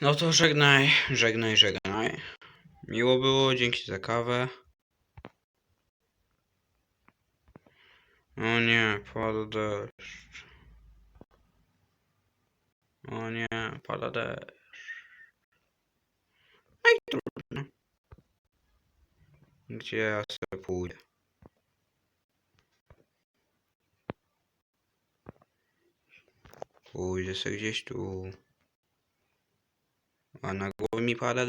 No to żegnaj, żegnaj, żegnaj. Miło było, dzięki za kawę. O nie, pada deszcz. O nie, pada deszcz. No i trudno. Gdzie ja sobie pójdę? Pójdę sobie gdzieś tu. A na głowę mi pada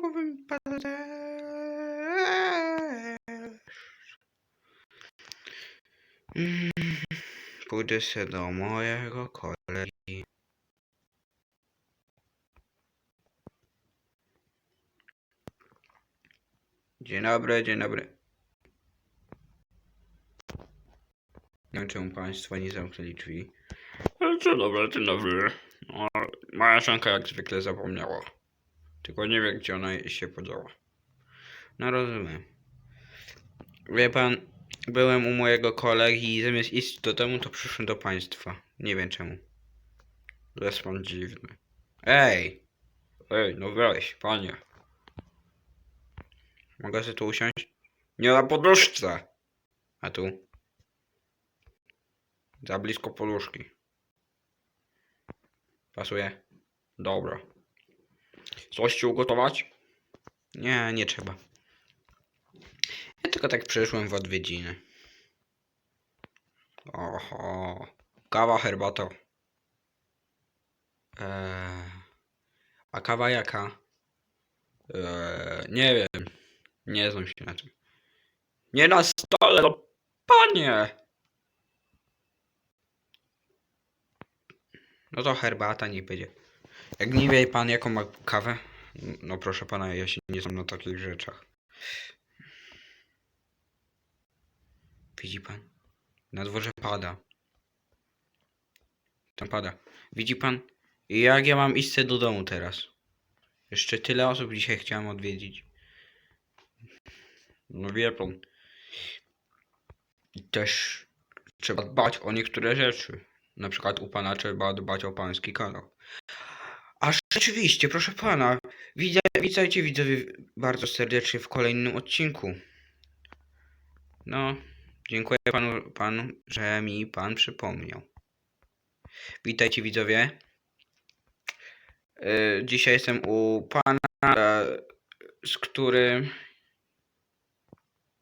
głowę mi pada deszcz. Mm, Pójdę się do mojego kolegi. Dzień dobry, dzień dobry. Nie wiem, czemu państwo nie zamknęli drzwi. Dzień dobry, dzień dobry. No, moja szanka jak zwykle zapomniała. Tylko nie wiem, gdzie ona się podziała. No rozumiem. Wie pan, byłem u mojego kolegi i zamiast iść do domu, to przyszłem do państwa. Nie wiem czemu. Jest pan dziwny. Ej! Ej, no weź, panie. Mogę sobie tu usiąść? Nie na poduszce! A tu? Za blisko poduszki. Pasuje? Dobra. Coś ci ugotować? Nie, nie trzeba. Ja tylko tak przyszłem w odwiedziny. Oho. Kawa, herbata. Eee, a kawa jaka? Eee, nie wiem. Nie znam się na tym. Nie na stole, no panie! No to herbata nie będzie. Jak nie wie pan jaką ma kawę? No proszę pana, ja się nie znam na takich rzeczach. Widzi pan? Na dworze pada. Tam pada. Widzi pan? Jak ja mam iść do domu teraz? Jeszcze tyle osób dzisiaj chciałem odwiedzić. No wie pan. Też trzeba dbać o niektóre rzeczy. Na przykład u pana trzeba dbać o pański kanał. A rzeczywiście, proszę pana, widzę, witajcie widzowie bardzo serdecznie w kolejnym odcinku. No, dziękuję panu, panu, że mi pan przypomniał. Witajcie widzowie. Yy, dzisiaj jestem u pana, e, z którym...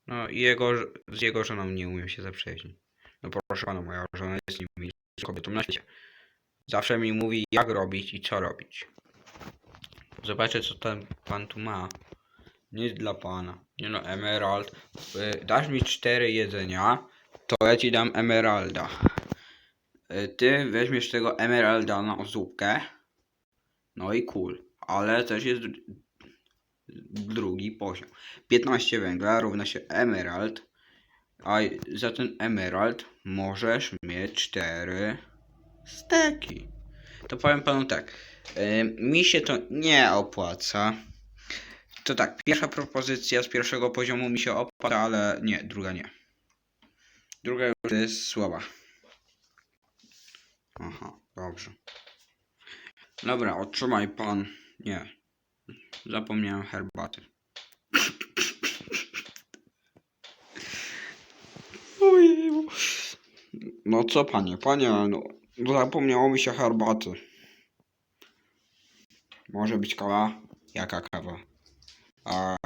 No jego, z jego żoną nie umiem się zaprzyjaźnić. No proszę pana, moja żona jest nim kobietą na świecie. Zawsze mi mówi jak robić i co robić. Zobaczę co ten pan tu ma. Nic dla pana. Nie no, emerald. Y, Dasz mi cztery jedzenia, to ja ci dam emeralda. Y, Ty weźmiesz tego emeralda na zupkę. No i cool. Ale też jest dr- drugi poziom. 15 węgla równa się emerald. A za ten emerald możesz mieć 4 steki. To powiem panu tak. y, mi się to nie opłaca. To tak, pierwsza propozycja z pierwszego poziomu mi się opłaca, ale nie, druga nie. Druga już jest słaba. Aha, dobrze. Dobra, otrzymaj pan. Nie. Zapomniałem herbaty. No co panie, panie, no zapomniało mi się herbaty. Może być kawa? Jaka kawa? A,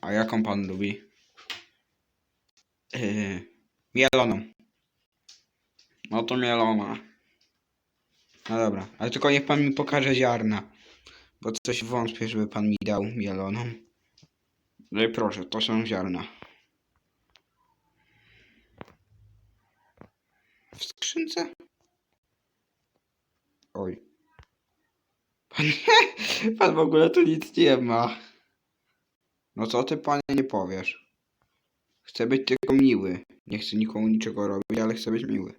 a jaką pan lubi? Yy, mieloną. No to mielona. No dobra, ale tylko niech pan mi pokaże ziarna. Bo coś wątpię, żeby pan mi dał mieloną. No i proszę, to są ziarna. W skrzynce? Oj. Pan, pan w ogóle tu nic nie ma. No co ty panie nie powiesz? Chcę być tylko miły. Nie chcę nikomu niczego robić, ale chcę być miły.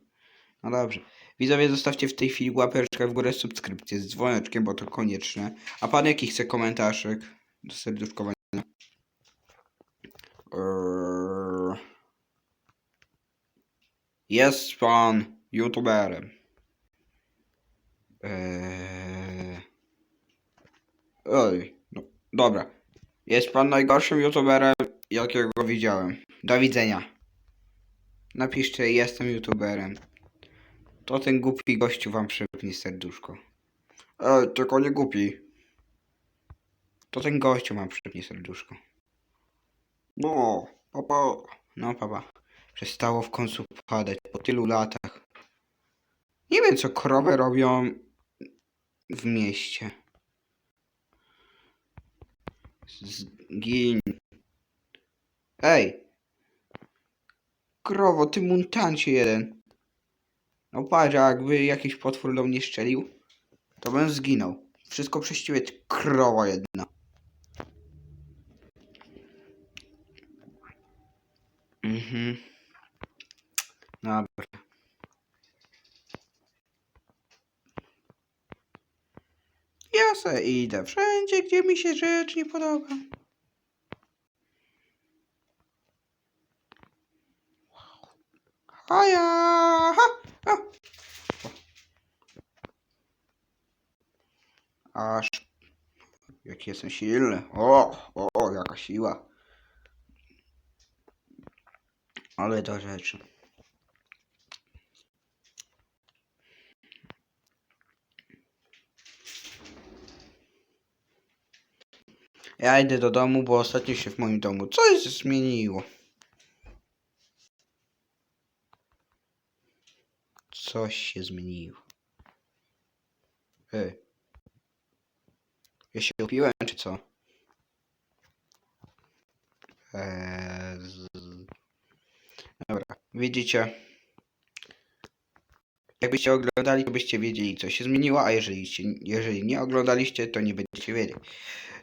No dobrze. Widzowie, zostawcie w tej chwili łapeczkę w górę, subskrypcję z dzwoneczkiem, bo to konieczne. A pan jaki chce komentarzyk do serduszkowania? Eee... Jest pan youtuberem. Eee... Oj, no, dobra. Jest pan najgorszym youtuberem, jakiego widziałem. Do widzenia. Napiszcie, jestem youtuberem. To ten głupi gościu wam przypnie serduszko. Ej, tylko nie głupi. To ten gościu wam przypnie serduszko. No, papa. No, papa. Przestało w końcu padać po tylu latach. Nie wiem, co krowy robią w mieście. Zgin. Ej! Krowo, ty muntancie jeden. No patrz, jakby jakiś potwór do mnie strzelił, to bym zginął. Wszystko przez ciebie, ty krowa jedna. Mhm. Dobra. Ja se idę wszędzie, gdzie mi się rzecz nie podoba. Haja! Ha! Ha! Aż. Jaki jestem silny. O, o, jaka siła. Ale do rzeczy. Ja idę do domu, bo ostatnio się w moim domu coś zmieniło. Coś się zmieniło. Ej. Ja się upiłem, czy co? Eee, z... Dobra, widzicie. Jakbyście oglądali, to byście wiedzieli, co się zmieniło, a jeżeli, jeżeli nie oglądaliście, to nie będziecie wiedzieć.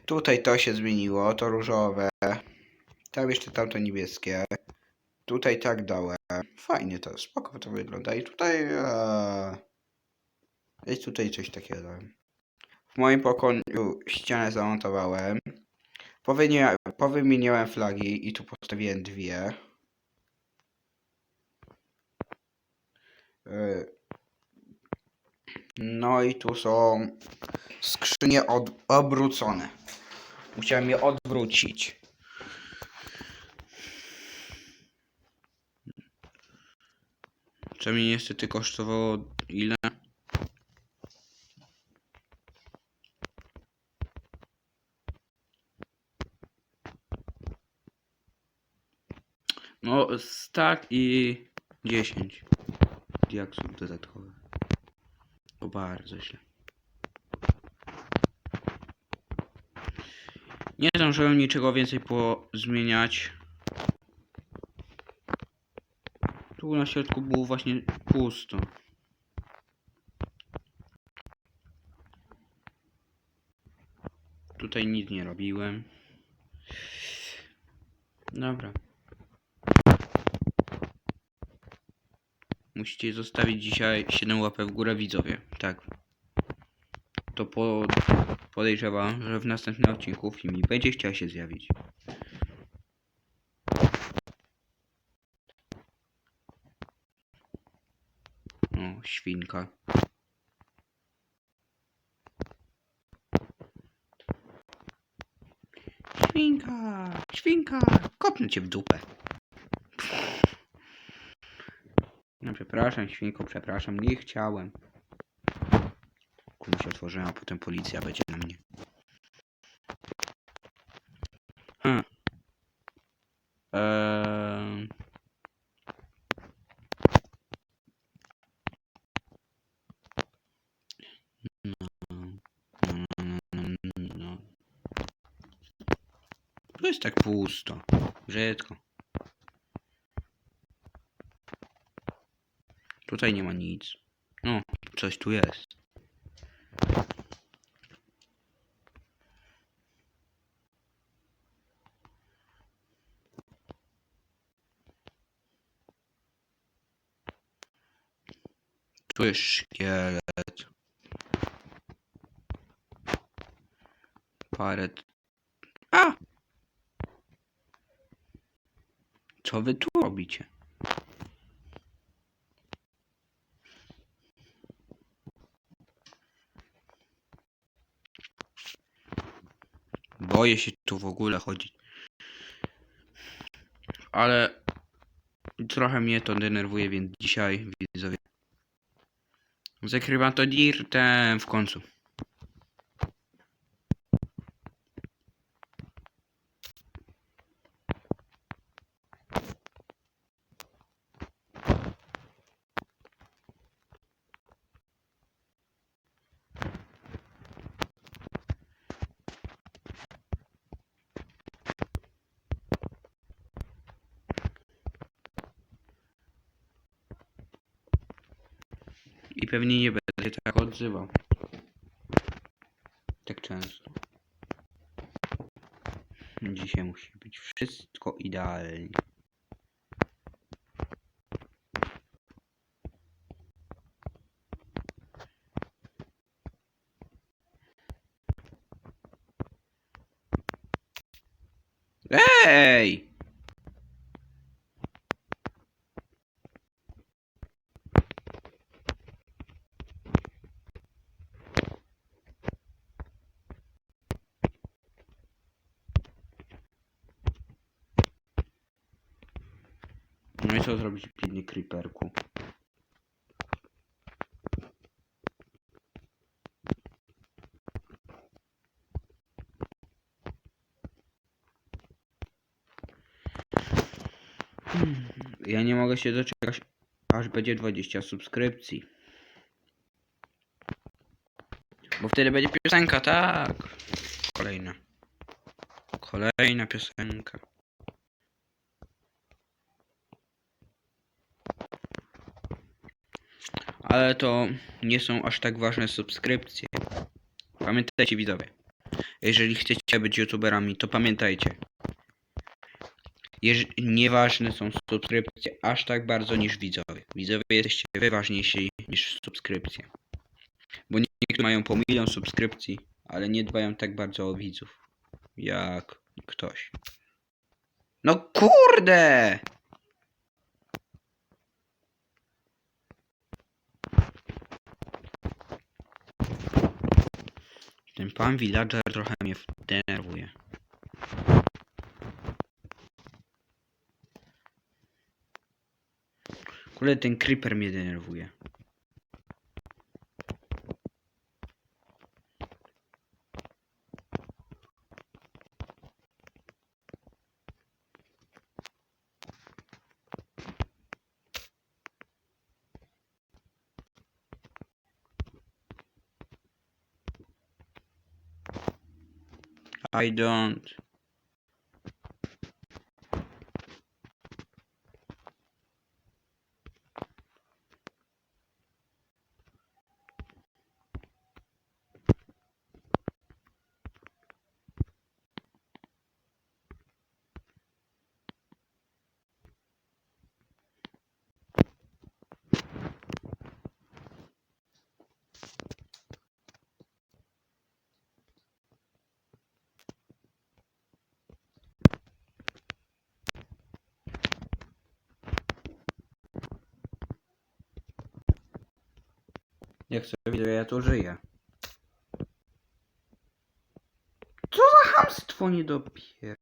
Tutaj to się zmieniło, to różowe. Tam jeszcze tamto niebieskie. Tutaj tak dałem. Fajnie to, spoko to wygląda. I tutaj... E... I tutaj coś takiego dałem. W moim pokoju ścianę zamontowałem. Powymienia, powymieniałem flagi i tu postawiłem dwie. E, No i tu są skrzynie od, obrócone. Musiałem je odwrócić. Co mi niestety kosztowało ile? No, stack i 10 diaksów dodatkowych. To bardzo źle. Nie zdążyłem niczego więcej pozmieniać. Tu na środku było właśnie pusto. Tutaj nic nie robiłem. Dobra. Musicie zostawić dzisiaj 7 łapek w górę widzowie. Tak. To po, podejrzewam, że w następnym odcinku film będzie chciał się zjawić. O, świnka. Świnka! Świnka! Kopnę cię w dupę. No przepraszam, świnko, przepraszam, nie chciałem. Kurczę, otworzyłem, a potem policja będzie na mnie. Hmm. Eee... No, no, no, no, no. Tu jest tak pusto. Brzydko. Tutaj nie ma nic. No, coś tu jest. Tu jest szkielet. Parę... A! Co wy tu robicie? Boję się tu w ogóle chodzić. Ale trochę mnie to denerwuje, więc dzisiaj widzowie. Zakrywam to dirtem w końcu. I pewnie nie będę tak odzywał. Tak często. Dzisiaj musi być wszystko idealnie. Ej! Co zrobić biedny creeperku? Ja nie mogę się doczekać, aż będzie 20 subskrypcji. Bo wtedy będzie piosenka, tak. Kolejna. Kolejna piosenka. Ale to nie są aż tak ważne subskrypcje. Pamiętajcie widzowie. Jeżeli chcecie być youtuberami, to pamiętajcie. Jeż- nieważne są subskrypcje aż tak bardzo niż widzowie. Widzowie jesteście wy ważniejsi niż subskrypcje. Bo niektórzy mają po milion subskrypcji, ale nie dbają tak bardzo o widzów. Jak ktoś. No kurde! Ten pan villager trochę mnie denerwuje. Kurde, ten creeper mnie denerwuje. I don't. Tu żyję. Co za hamstwo nie dopier...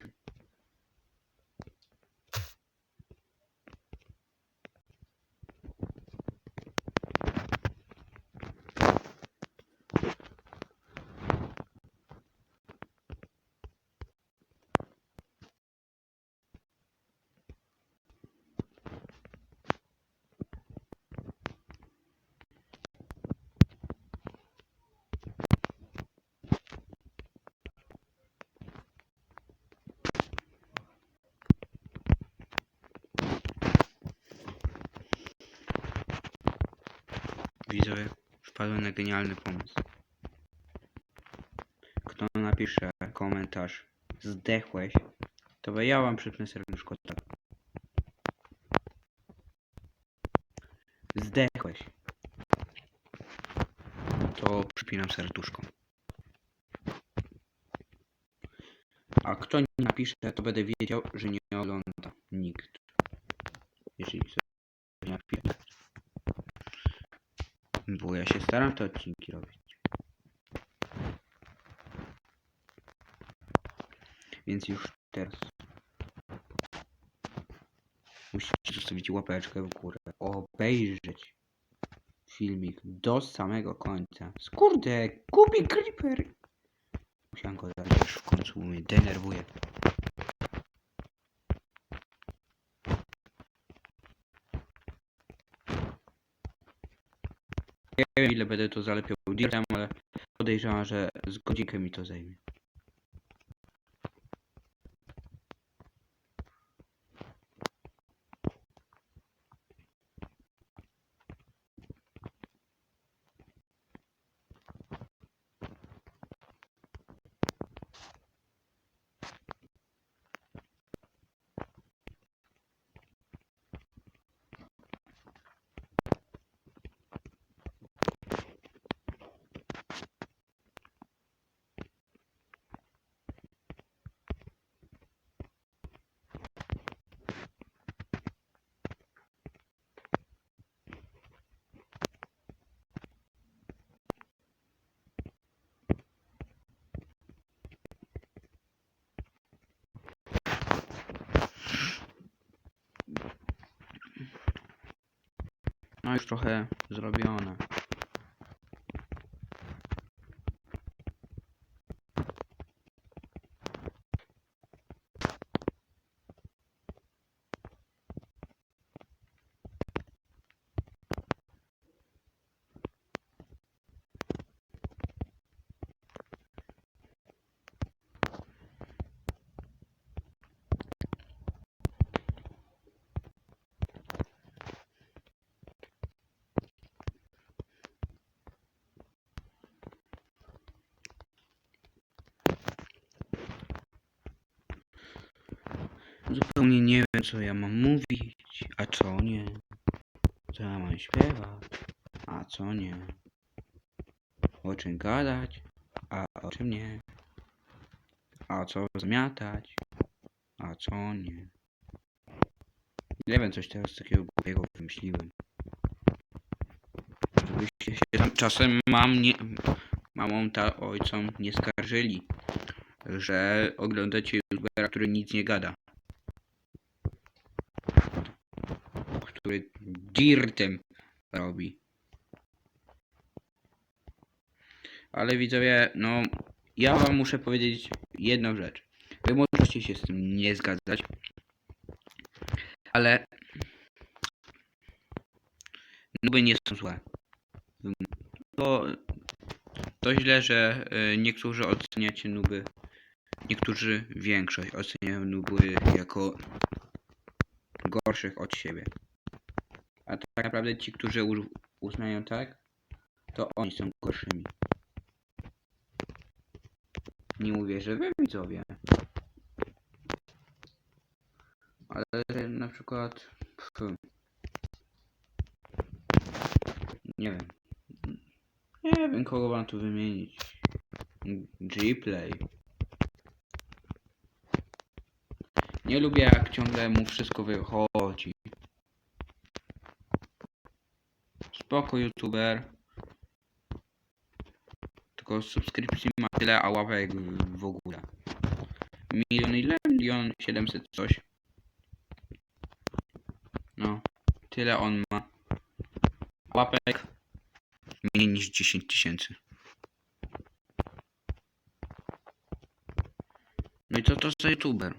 Widzowie, wpadłem na genialny pomysł. Kto napisze komentarz zdechłeś, to ja wam przypnę serduszko tak. Zdechłeś. To przypinam serduszko. A kto nie napisze, to będę wiedział, że nie ogląda nikt. Jeżeli sobie nie napisze. Bo ja się staram te odcinki robić. Więc już teraz musicie zostawić łapeczkę w górę, obejrzeć filmik do samego końca. Skurde, kupi creeper! Musiałem go już w końcu mnie denerwuje. Nie wiem ile będę to zalepiał dirtem, ale podejrzewam, że z godzinkę mi to zajmie. No już trochę zrobione. Zupełnie nie wiem co ja mam mówić, a co nie. Co ja mam śpiewać, a co nie. O czym gadać, a o czym nie. A co zmiatać, a co nie. Nie wiem, coś teraz takiego głupiego wymyśliłem. Żebyście się tam czasem mam nie... mamą ta ojcom nie skarżyli, że oglądacie youtubera, który nic nie gada. Który dirtem robi. Ale widzowie, no ja wam muszę powiedzieć jedną rzecz. Wy możecie się z tym nie zgadzać, ale nuby nie są złe. To, to źle, że y, niektórzy oceniacie nuby, niektórzy większość oceniają nuby jako gorszych od siebie. A tak naprawdę ci, którzy uznają tak, to oni są gorszymi. Nie że wy widzowie. Ale na przykład... pff, nie wiem. Nie wiem, kogo mam tu wymienić. G-Play. Nie lubię, jak ciągle mu wszystko wychodzi. Spoko youtuber. Tylko subskrypcji ma tyle, a łapek w ogóle. Milion ile? Milion siedemset coś. No. Tyle on ma. Łapek mniej niż 10 tysięcy. No i co to za youtuber?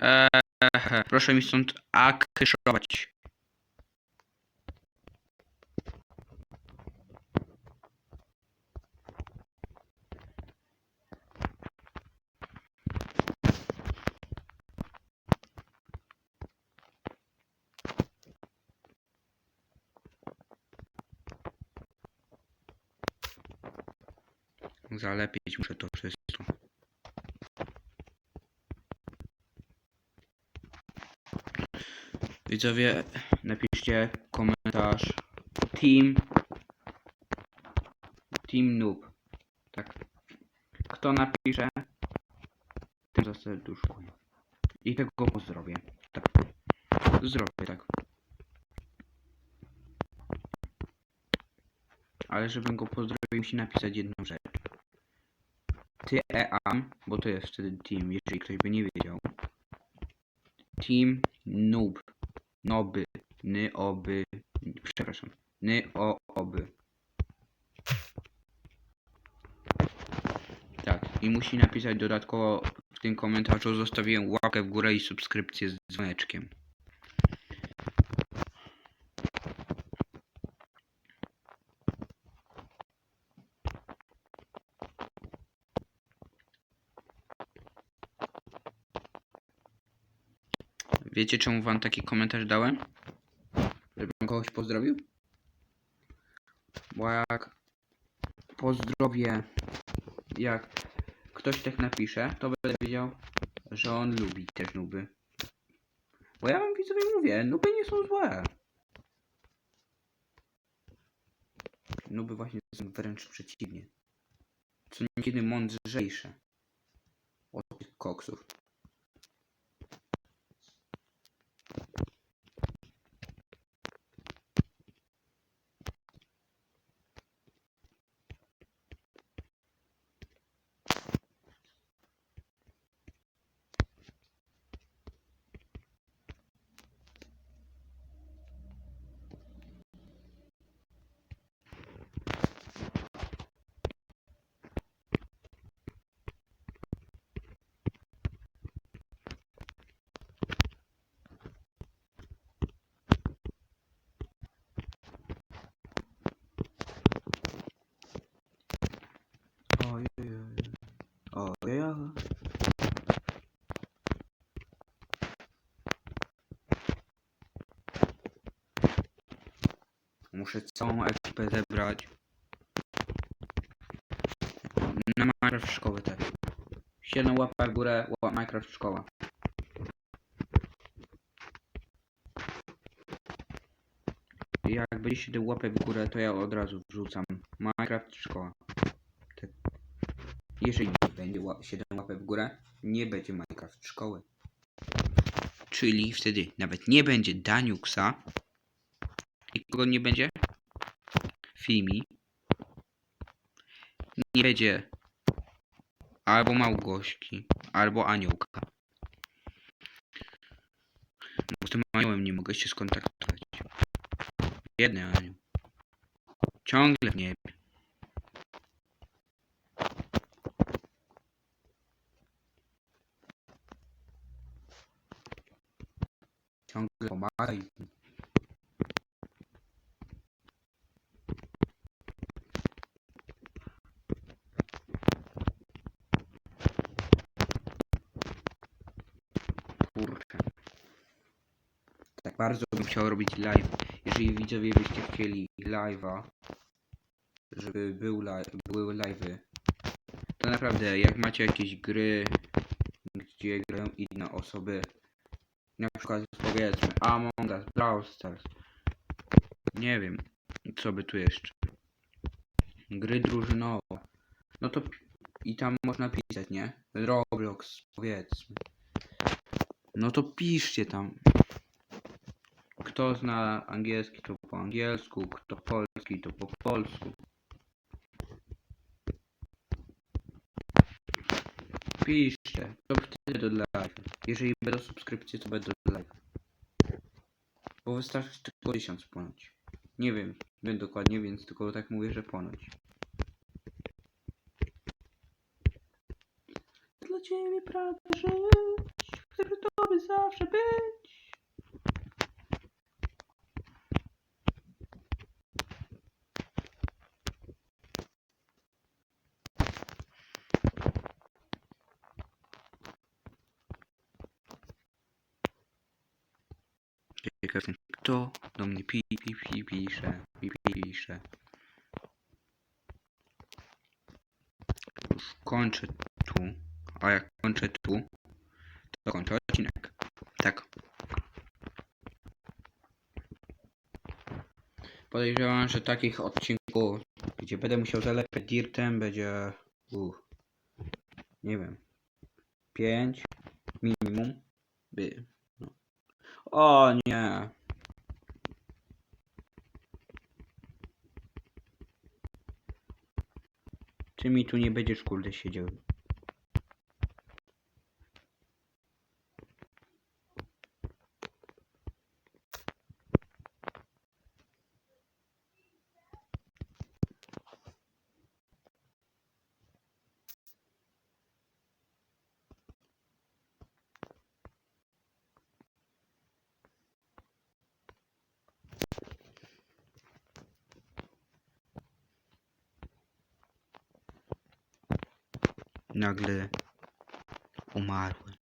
Eee, proszę mi stąd akyszować. Zalepić muszę to wszystko. Widzowie, napiszcie komentarz Team Team Noob. Tak. Kto napisze, tym zaserduszkuję. I tego pozdrowię. Tak. Zrobię tak. Ale żebym go pozdrowił, musi napisać jedną rzecz. Ty eam, bo to jest wtedy team, jeżeli ktoś by nie wiedział. Team noob. Noby. Ny oby. Przepraszam. Ny o oby. Tak, i musi napisać dodatkowo w tym komentarzu zostawiłem łapkę w górę i subskrypcję z dzwoneczkiem. Wiecie czemu wam taki komentarz dałem? Żebym kogoś pozdrowił? Bo jak pozdrowię, jak ktoś tak napisze, to będę wiedział, że on lubi też nuby. Bo ja wam widzowie mówię, nuby nie są złe. Nuby właśnie są wręcz przeciwnie. Co niekiedy mądrzejsze od tych koksów. Ojej. Muszę całą ekipę zebrać. Na Minecraft szkołę też. 7 łapek w górę, ła- Minecraft szkoła. Jak będzie 7 łapek w górę, to ja od razu wrzucam. Minecraft szkoła. Tak. Jeżeli będzie ła- 7 łapek w górę, nie będzie Minecraft szkoły. Czyli wtedy nawet nie będzie Daniuxa. I kogo nie będzie? Fimi. Nie będzie albo Małgośki, albo Aniołka. Bo z tym aniołem nie mogę się skontaktować. Jedny anioł. Ciągle w niebie. Kurczę. Tak bardzo bym chciał robić live. Jeżeli widzowie byście chcieli live'a, żeby był li były live'y, to naprawdę jak macie jakieś gry, gdzie grają inne osoby, na przykład powiedzmy Among Us, Brawl Stars, nie wiem, co by tu jeszcze, gry drużynowe, no to i tam można pisać, nie? Roblox, powiedzmy. No to piszcie tam. Kto zna angielski, to po angielsku, kto polski, to po polsku. Piszcie, to wtedy do live. Jeżeli będą subskrypcje, to będą do live. Bo wystarczy tylko 1000 ponoć. Nie wiem, wiem dokładnie, więc tylko tak mówię, że ponoć. Dla ciebie pragnę żyć, chcę przy tobie zawsze być. Jestem, kto do mnie pi, pi, pi, pisze, pi, pi, pisze. Już kończę tu, a jak kończę tu, to kończę odcinek. Tak. Podejrzewam, że takich odcinków, gdzie będę musiał zalepiać dirtem, będzie, uh, nie wiem, 5 minimum. By. O nie. Czy mi tu nie będziesz kurde siedział? Nagle umarłem.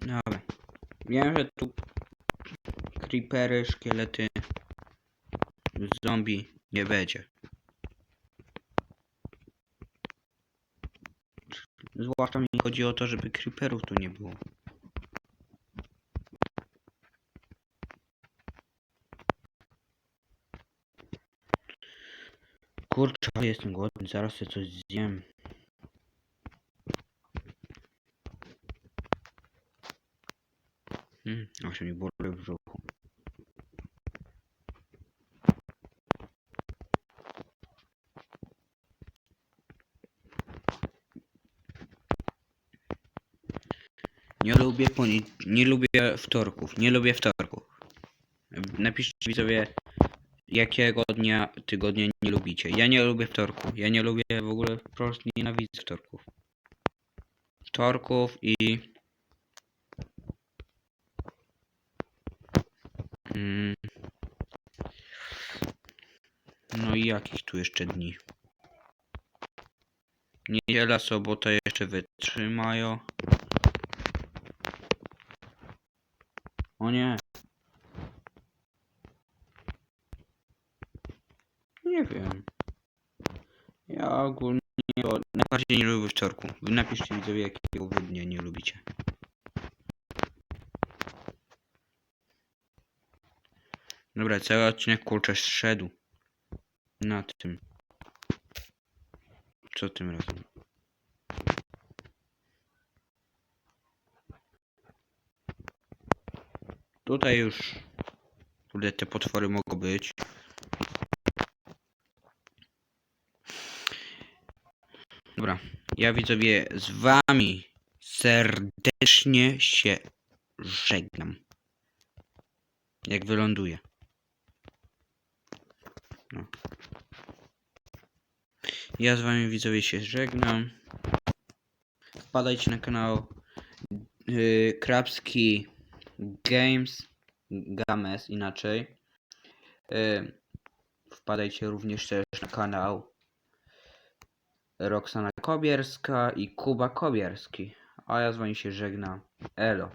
Dobra. Wiem, że tu creepery, szkielety, zombie nie będzie. Zwłaszcza mi chodzi o to, żeby creeperów tu nie było. Kurczę, jestem głodny, zaraz sobie coś zjem. Hmm, aż mi boli w Nie lubię poni- nie lubię wtorków, nie lubię wtorków. Napiszcie widzowie, jakiego dnia tygodnia nie lubicie. Ja nie lubię wtorku, ja nie lubię w ogóle, po prostu nienawidzę wtorków. Wtorków i... Mm. No i jakich tu jeszcze dni? Niedziela, sobota jeszcze wytrzymają. O nie. Nie wiem. Ja ogólnie najbardziej nie lubię wtorku. Wy napiszcie widzowie jakiego wy dnia nie lubicie. Dobra, cały odcinek kurczę zszedł. Na tym. Co tym razem? Tutaj już kurde te potwory mogą być. Dobra, ja widzowie z wami serdecznie się żegnam. Jak wyląduję. No. Ja z wami widzowie się żegnam. Wpadajcie na kanał yy, Krabski Games Games inaczej. Yy, wpadajcie również też na kanał Roxana Kobierska i Kuba Kobierski. A ja z wami się żegnam. Elo.